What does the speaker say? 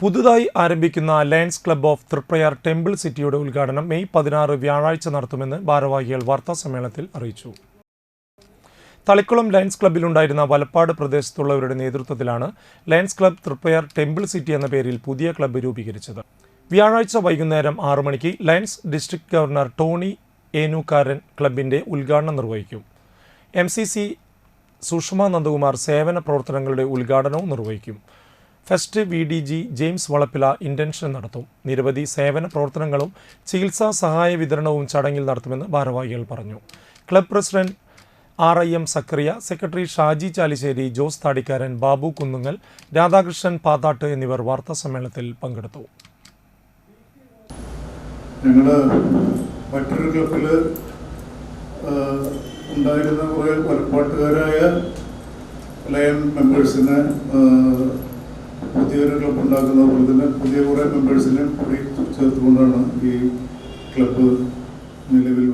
പുതുതായി ആരംഭിക്കുന്ന lions club of Triprayar temple സിറ്റിയുടെ ഉദ്ഘാടനം മെയ് പതിനാറ് വ്യാഴാഴ്ച നടത്തുമെന്ന് ഭാരവാഹികൾ വാർത്താസമ്മേളനത്തിൽ അറിയിച്ചു. തളിക്കുളം ലയൺസ് ക്ലബ്ബിലുണ്ടായിരുന്ന വലപ്പാട് പ്രദേശത്തുള്ളവരുടെ നേതൃത്വത്തിലാണ് lions club Triprayar temple city എന്ന പേരിൽ പുതിയ ക്ലബ്ബ് രൂപീകരിച്ചത്. വ്യാഴാഴ്ച വൈകുന്നേരം ആറു മണിക്ക് lions district governor Tony Enukkaran ക്ലബിന്റെ ഉദ്ഘാടനം നിർവഹിക്കും. M C C Sushama Nandakumar സേവന പ്രവർത്തനങ്ങളുടെ ഉദ്ഘാടനവും നിർവഹിക്കും. First V D G James Valappila intention നടത്തും. നിരവധി സേവന പ്രവർത്തനങ്ങളും ചികിത്സാ സഹായ വിതരണവും ചടങ്ങിൽ നടത്തുമെന്ന് ഭാരവാഹികൾ പറഞ്ഞു. Club president R I M Zakariya secretary Shaji Chalissery Jose Thadikkaran Babu Kunnungal Radhakrishnan Pathattu എന്നിവർ വാർത്താ സമ്മേളനത്തിൽ പങ്കെടുത്തു. ഉണ്ടായിരുന്ന കുറേ വലപ്പാട്ടുകാരായ ലയൺ മെമ്പേഴ്സിനെ പുതിയൊരു ക്ലബ് ഉണ്ടാക്കുന്ന പോലെ തന്നെ പുതിയ കുറേ മെമ്പേഴ്സിനെ കൂടി ചേർത്തുകൊണ്ടാണ് ഈ ക്ലബ്ബ് നിലവിൽ